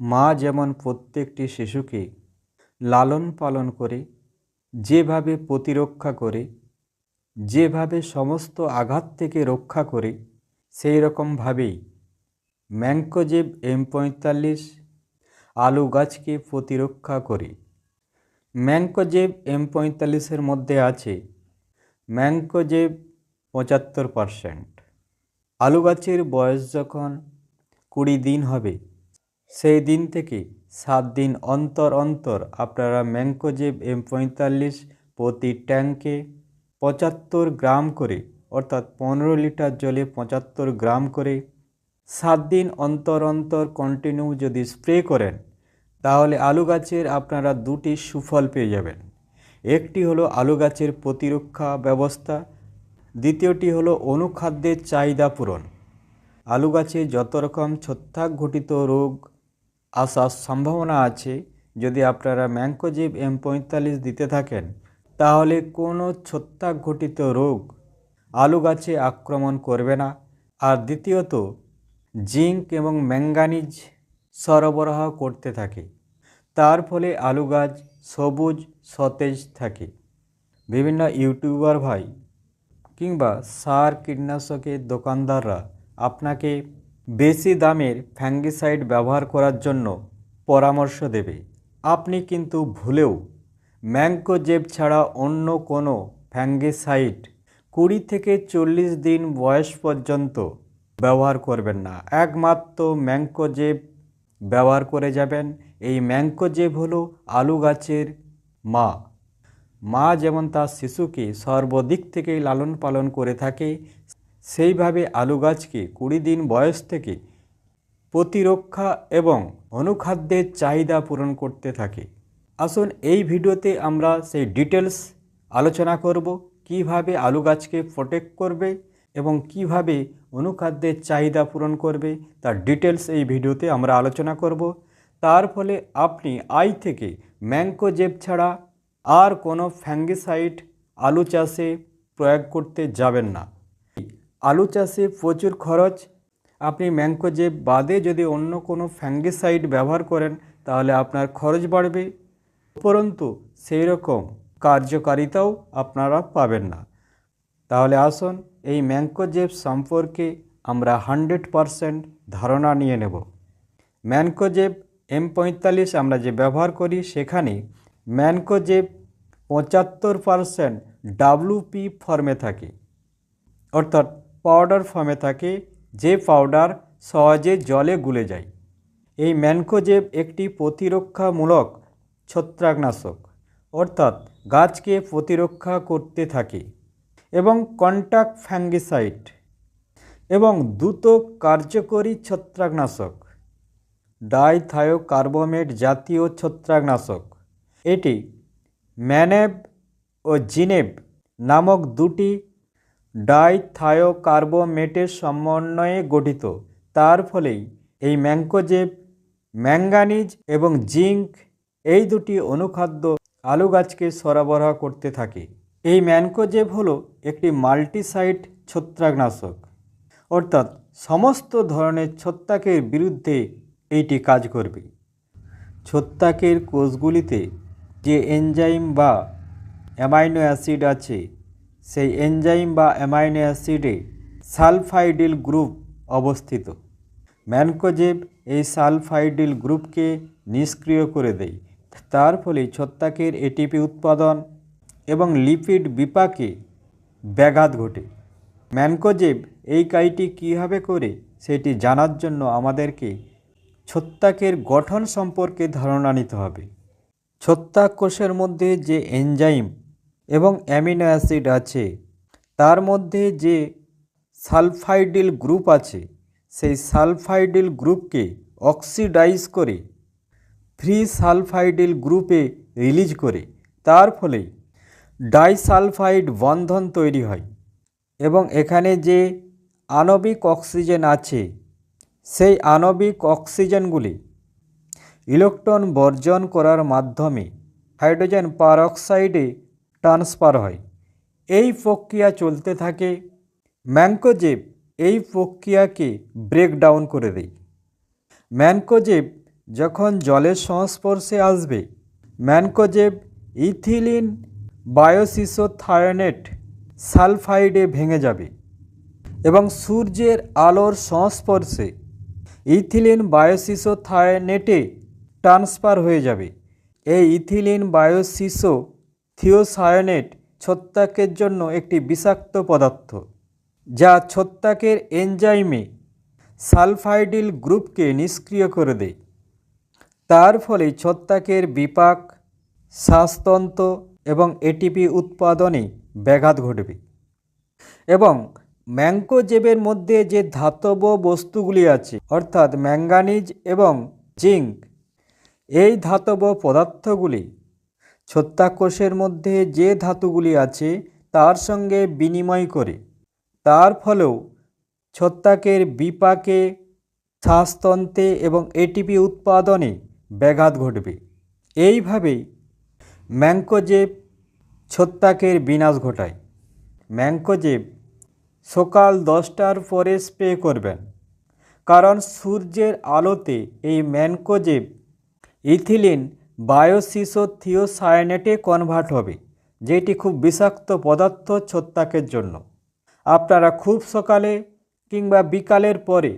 মা যেমন প্রত্যেকটি শিশুকে লালন পালন করে, যেভাবে প্রতিরক্ষা করে, যেভাবে সমস্ত আঘাত থেকে রক্ষা করে, সেই রকমভাবেই ম্যাঙ্কোজেব এম পঁয়তাল্লিশ আলু গাছকে প্রতিরক্ষা করে। ম্যাঙ্কোজেব এম পঁয়তাল্লিশের মধ্যে আছে ম্যাঙ্কোজেব পঁচাত্তর পারসেন্ট। আলু গাছের বয়স যখন কুড়ি দিন হবে সেই দিন থেকে সাত দিন অন্তর অন্তর আপনারা ম্যাঙ্কোজেব এম পঁয়তাল্লিশ প্রতি ট্যাঙ্কে পঁচাত্তর গ্রাম করে, অর্থাৎ পনেরো লিটার জলে পঁচাত্তর গ্রাম করে সাত দিন অন্তর অন্তর কন্টিনিউ যদি স্প্রে করেন, তাহলে আলু গাছের আপনারা দুটি সুফল পেয়ে যাবেন। একটি হলো আলু গাছের প্রতিরক্ষা ব্যবস্থা, দ্বিতীয়টি হলো অনুখাদ্যের চাহিদা পূরণ। আলু গাছে যত রকম ছত্রাক ঘটিত রোগ আসার সম্ভাবনা আছে। যদি আপনারা ম্যাঙ্কোজিব এম পঁয়তাল্লিশ দিতে থাকেন, তাহলে কোনো ছত্রাক ঘটিত রোগ আলু গাছে আক্রমণ করবে না। আর দ্বিতীয়ত, জিঙ্ক এবং ম্যাঙ্গানিজ সরবরাহ করতে থাকে। তার ফলে আলু গাছ সবুজ, সতেজ থাকে। বিভিন্ন ইউটিউবার ভাই কিংবা সার কীটনাশকের দোকানদাররা আপনাকে বেশি দামের ফ্যাঙ্গিসাইড ব্যবহার করার জন্য পরামর্শ দেবে। আপনি কিন্তু ভুলেও ম্যাঙ্কোজেব ছাড়া অন্য কোনো ফ্যাঙ্গিসাইড কুড়ি থেকে চল্লিশ দিন বয়স পর্যন্ত ব্যবহার করবেন না। একমাত্র ম্যাঙ্কোজেব ব্যবহার করে যাবেন। এই ম্যাঙ্কোজেব হলো আলু গাছের মা। মা যেমন তার শিশুকে সর্বদিক থেকেই লালন পালন করে থাকে সেইভাবে আলু গাছকে কুড়ি দিন বয়স থেকে প্রতিরক্ষা এবং অনুখাদ্যের চাহিদা পূরণ করতে থাকে। আসুন এই ভিডিওতে আমরা সেই ডিটেলস আলোচনা করব, কীভাবে আলু গাছকে প্রোটেক্ট করবে এবং কীভাবে অনুখাদ্যের চাহিদা পূরণ করবে, তার ডিটেলস এই ভিডিওতে আমরা আলোচনা করব। তার ফলে আপনি আই থেকে ম্যাঙ্কোজেব ছাড়া আর কোনো ফ্যাঙ্গিসাইড আলু চাষে প্রয়োগ করতে যাবেন না। আলু চাষে প্রচুর খরচ। আপনি ম্যাঙ্কোজেব বাদে যদি অন্য কোনো ফ্যাঙ্গিসাইড ব্যবহার করেন, তাহলে আপনার খরচ বাড়বে। উপরন্তু সেই রকম কার্যকারিতাও আপনারা পাবেন না। তাহলে আসুন, এই ম্যাঙ্কোজেব সম্পর্কে আমরা হান্ড্রেড পারসেন্ট ধারণা নিয়ে নেব। ম্যানকোজেব এম পঁয়তাল্লিশ আমরা যে ব্যবহার করি, সেখানে ম্যানকোজেব পঁচাত্তর পারসেন্ট ডাব্লুপি ফর্মে থাকে। অর্থাৎ পাউডার ফর্মে থাকে যে পাউডার সহজে জলে গুলে যায়। এই ম্যানকোজেব একটি প্রতিরক্ষামূলক ছত্রাকনাশক, অর্থাৎ গাছকে প্রতিরক্ষা করতে থাকে এবং কন্টাক্ট ফ্যাঙ্গিসাইড এবং দ্রুত কার্যকরী ছত্রাকনাশক। ডাইথায়োকার্বোমেট জাতীয় ছত্রাকনাশক। এটি ম্যানেব ও জিনেব নামক দুটি ডাইথায়োকার্বোমেটের সমন্বয়ে গঠিত। তার ফলেই এই ম্যাঙ্কোজেব ম্যাঙ্গানিজ এবং জিঙ্ক এই দুটি অনুখাদ্য আলু গাছকে সরবরাহ করতে থাকে। এই ম্যানকোজেব হলো একটি মাল্টিসাইট ছত্রাকনাশক। অর্থাৎ সমস্ত ধরনের ছত্রাকের বিরুদ্ধে এইটি কাজ করবে। ছত্রাকের কোষগুলিতে যে এনজাইম বা অ্যামাইনো অ্যাসিড আছে সেই এনজাইম বা অ্যামাইনো অ্যাসিডে সালফাইডিল গ্রুপ অবস্থিত। ম্যানকোজেব এই সালফাইডিল গ্রুপকে নিষ্ক্রিয় করে দেয়। তার ফলে ছত্রাকের এটিপি উৎপাদন এবং লিপিড বিপাকে ব্যাঘাত ঘটে। ম্যানকোজেব এই কাজটি কীভাবে করে সেটি জানার জন্য আমাদেরকে ছত্রাকের গঠন সম্পর্কে ধারণা নিতে হবে। ছত্রাক কোষের মধ্যে যে এনজাইম এবং অ্যামিনো অ্যাসিড আছে। তার মধ্যে যে সালফাইডিল গ্রুপ আছে, সেই সালফাইডিল গ্রুপকে অক্সিডাইজ করে ফ্রি সালফাইডিল গ্রুপে রিলিজ করে। তার ফলে ডাইসালফাইড বন্ধন তৈরি হয় এবং এখানে যে আণবিক অক্সিজেন আছে, সেই আণবিক অক্সিজেনগুলি ইলেকট্রন বর্জন করার মাধ্যমে হাইড্রোজেন পারঅক্সাইডে ট্রান্সফার হয়। এই প্রক্রিয়া চলতে থাকে ম্যাঙ্কোজেব এই প্রক্রিয়াকে ব্রেক ডাউন করে দেয়। ম্যানকোজেব যখন জলের সংস্পর্শে আসবে, ম্যানকোজেব ইথিলিন বায়োসিসোথায়োনেট সালফাইডে ভেঙে যাবে এবং সূর্যের আলোর সংস্পর্শে ইথিলিন বায়োসিসোথায়োনেটে ট্রান্সফার হয়ে যাবে। এই ইথিলিন বায়োসিসো থিওসায়োনেট ছত্রাকের জন্য একটি বিষাক্ত পদার্থ, যা ছত্রাকের এনজাইমে সালফাইডিল গ্রুপকে নিষ্ক্রিয় করে দেয়। তার ফলে ছত্রাকের বিপাক, শ্বাসতন্ত্র এবং এটিপি উৎপাদনে ব্যাঘাত ঘটবে এবং ম্যাঙ্কোজেবের মধ্যে যে ধাতব বস্তুগুলি আছে, অর্থাৎ ম্যাঙ্গানিজ এবং জিঙ্ক, এই ধাতব পদার্থগুলি ছত্রাকোষের মধ্যে যে ধাতুগুলি আছে, তার সঙ্গে বিনিময় করে। তার ফলেও ছত্রাকের বিপাকে শ্বাসতন্ত্রে এবং এটিপি উৎপাদনে ব্যাঘাত ঘটবে। এইভাবেই ম্যাঙ্কোজেব ছত্রাকের বিনাশ ঘটায়। ম্যাঙ্কোজেব সকাল দশটার পরে স্প্রে করবেন। কারণ সূর্যের আলোতে এই ম্যানকোজেব ইথিলিন বায়োসিসোথিওসায়ানেটে কনভার্ট হবে, যেটি খুব বিষাক্ত পদার্থ ছত্রাকের জন্য। আপনারা খুব সকালে কিংবা বিকালের পরে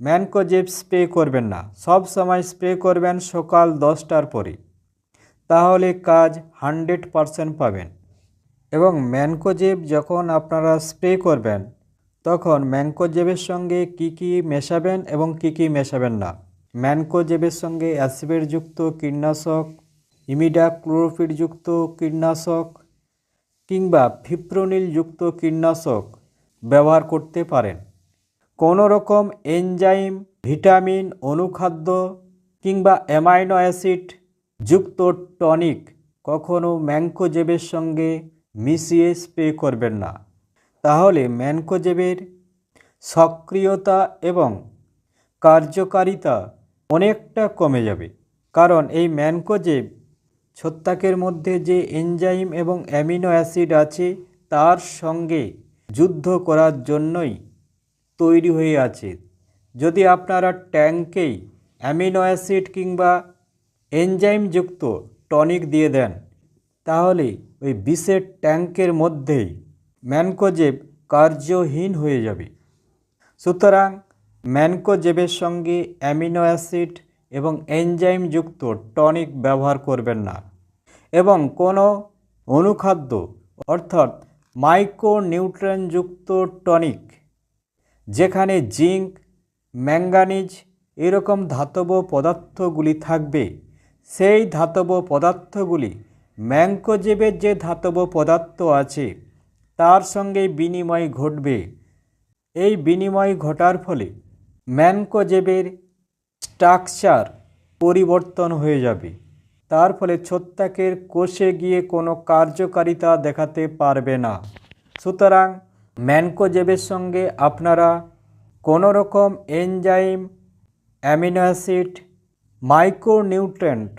ম্যানকোজেব স্প্রে করবেন না, সব সময় স্প্রে করবেন সকাল দশটার পরে। তাহলে কাজ হান্ড্রেড পারসেন্ট পাবেন। এবং ম্যানকোজেব যখন আপনারা স্প্রে করবেন, তখন ম্যানকোজেবের সঙ্গে কি কি মেশাবেন এবং কি কি মেশাবেন না ম্যানকোজেবের সঙ্গে অ্যাসিবেটযুক্ত কীটনাশক ইমিডা ক্লোরোফিটযুক্ত কীটনাশক কিংবা ফিপ্রোনিলযুক্ত কীটনাশক ব্যবহার করতে পারেন। কোনো রকম এনজাইম, ভিটামিন, অনুখাদ্য কিংবা অ্যামাইনো অ্যাসিড যুক্ত টনিক কখনো ম্যানকোজেবের সঙ্গে মিশিয়ে স্প্রে করবেন না। তাহলে ম্যানকোজেবের সক্রিয়তা এবং কার্যকারিতা অনেকটা কমে যাবে। কারণ এই ম্যানকোজেব ছত্রাকের মধ্যে যে এনজাইম এবং অ্যামিনো অ্যাসিড আছে, তার সঙ্গে যুদ্ধ করার জন্যই তৈরি হয়ে আছে। যদি আপনারা ট্যাঙ্কেই অ্যামিনো অ্যাসিড কিংবা এনজাইমযুক্ত টনিক দিয়ে দেন, তাহলে ওই বিষের ট্যাঙ্কের মধ্যেই ম্যানকোজেব কার্যহীন হয়ে যাবে। সুতরাং ম্যানকোজেবের সঙ্গে অ্যামিনো অ্যাসিড এবং এনজাইমযুক্ত টনিক ব্যবহার করবেন না। এবং কোনো অনুখাদ্য, অর্থাৎ মাইক্রোনিউট্রেনযুক্ত টনিক, যেখানে জিঙ্ক, ম্যাঙ্গানিজ এরকম ধাতব পদার্থগুলি থাকবে, সেই ধাতব পদার্থগুলি ম্যাঙ্কোজেবের যে ধাতব পদার্থ আছে, তার সঙ্গে বিনিময় ঘটবে। এই বিনিময় ঘটার ফলে ম্যানকোজেবের স্ট্রাকচার পরিবর্তন হয়ে যাবে। তার ফলে ছত্রাকের কোষে গিয়ে কোনো কার্যকারিতা দেখাতে পারবে না। সুতরাং ম্যানকোজেবের সঙ্গে আপনারা কোনো রকম enzyme, amino acid micronutrient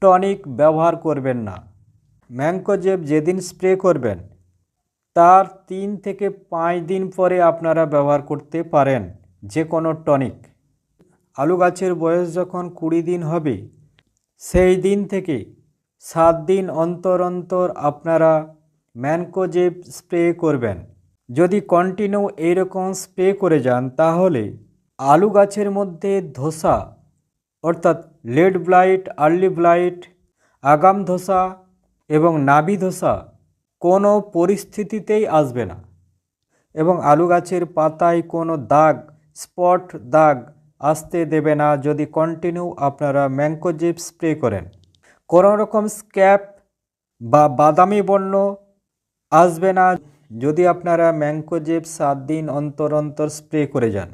tonic ব্যবহার করবেন না। ম্যানকোজেব যেদিন স্প্রে করবেন, তার তিন থেকে পাঁচ দিন পরে আপনারা ব্যবহার করতে পারেন। যে কোনো টনিক। আলু গাছের বয়স যখন কুড়ি দিন হবে, সেই দিন থেকে সাত দিন অন্তর অন্তর আপনারা ম্যানকোজেব স্প্রে করবেন। যদি কন্টিনিউ এইরকম স্প্রে করে যান, তাহলে আলু গাছের মধ্যে ধসা, অর্থাৎ লেড ব্লাইট, আর্লি ব্লাইট, আগাম ধসা এবং নাভি ধসা কোনো পরিস্থিতিতেই আসবে না এবং আলু গাছের পাতায় কোনো দাগ স্পট দাগ আসতে দেবে না যদি কন্টিনিউ আপনারা ম্যাঙ্কোজেব স্প্রে করেন। কোনো রকম স্ক্যাপ বা বাদামি বর্ণ আসবে না যদি আপনারা ম্যাঙ্কোজেব সাত দিন অন্তর অন্তর স্প্রে করে যান।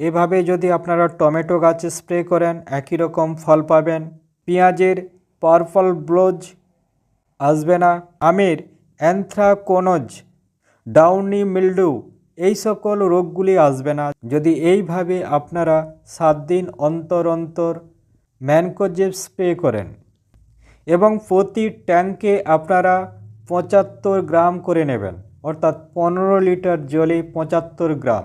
এভাবে যদি আপনারা টমেটো গাছে স্প্রে করেন, একই রকম ফল পাবেন। পেঁয়াজের পার্পল ব্লোজ আসবে না। আমের অ্যানথ্রাকোনোজ ডাউনি মিল্ডু এই সকল রোগগুলি আসবে না। যদি এইভাবে আপনারা সাত দিন অন্তর অন্তর ম্যানকোজেব স্প্রে করেন এবং প্রতি ট্যাঙ্কে আপনারা পঁচাত্তর গ্রাম করে নেবেন, অর্থাৎ পনেরো লিটার জলে পঁচাত্তর গ্রাম।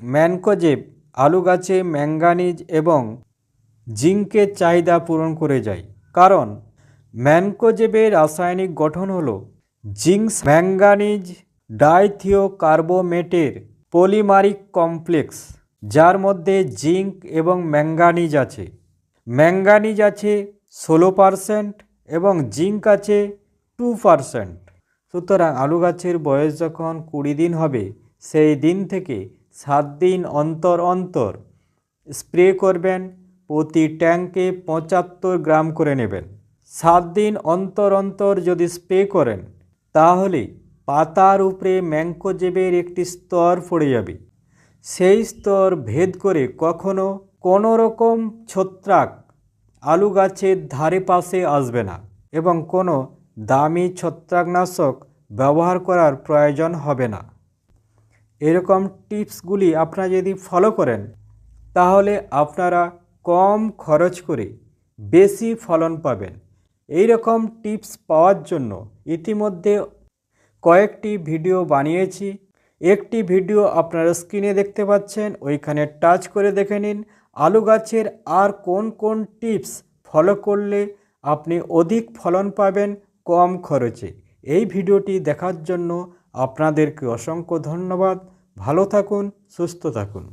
ম্যানকোজেব আলু গাছে ম্যাঙ্গানিজ এবং জিঙ্কের চাহিদা পূরণ করে যায়। কারণ ম্যানকোজেবের রাসায়নিক গঠন হল জিঙ্ক ম্যাঙ্গানিজ ডাইথিওকার্বোমেটের পলিমারিক কমপ্লেক্স, যার মধ্যে জিঙ্ক এবং ম্যাঙ্গানিজ আছে। ম্যাঙ্গানিজ আছে ষোলো পারসেন্ট এবং জিঙ্ক আছে টু পারসেন্ট। সুতরাং আলু গাছের বয়স যখন কুড়ি দিন হবে, সেই দিন থেকে সাত দিন অন্তর অন্তর স্প্রে করবেন, প্রতি ট্যাঙ্কে পঁচাত্তর গ্রাম করে নেবেন। সাত দিন অন্তর অন্তর যদি স্প্রে করেন, তাহলে পাতার উপরে ম্যাংকোজেবের একটি স্তর পড়ে যাবে। সেই স্তর ভেদ করে কখনো কোনো রকম ছত্রাক আলু গাছের ধারে পাশে আসবে না এবং কোনো দামি ছত্রাকনাশক ব্যবহার করার প্রয়োজন হবে না। এরকম টিপসগুলি আপনারা যদি ফলো করেন, তাহলে আপনারা কম খরচ করে বেশি ফলন পাবেন। এই রকম টিপস পাওয়ার জন্য ইতিমধ্যে কয়েকটি ভিডিও বানিয়েছি। একটি ভিডিও আপনারা স্ক্রিনে দেখতে পাচ্ছেন, ওইখানে টাচ করে দেখে নিন, আলু গাছের আর কোন কোন টিপস ফলো করলে আপনি অধিক ফলন পাবেন কম খরচে। এই ভিডিওটি দেখার জন্য আপনাদেরকে অসংখ্য ধন্যবাদ। ভালো থাকুন, সুস্থ থাকুন।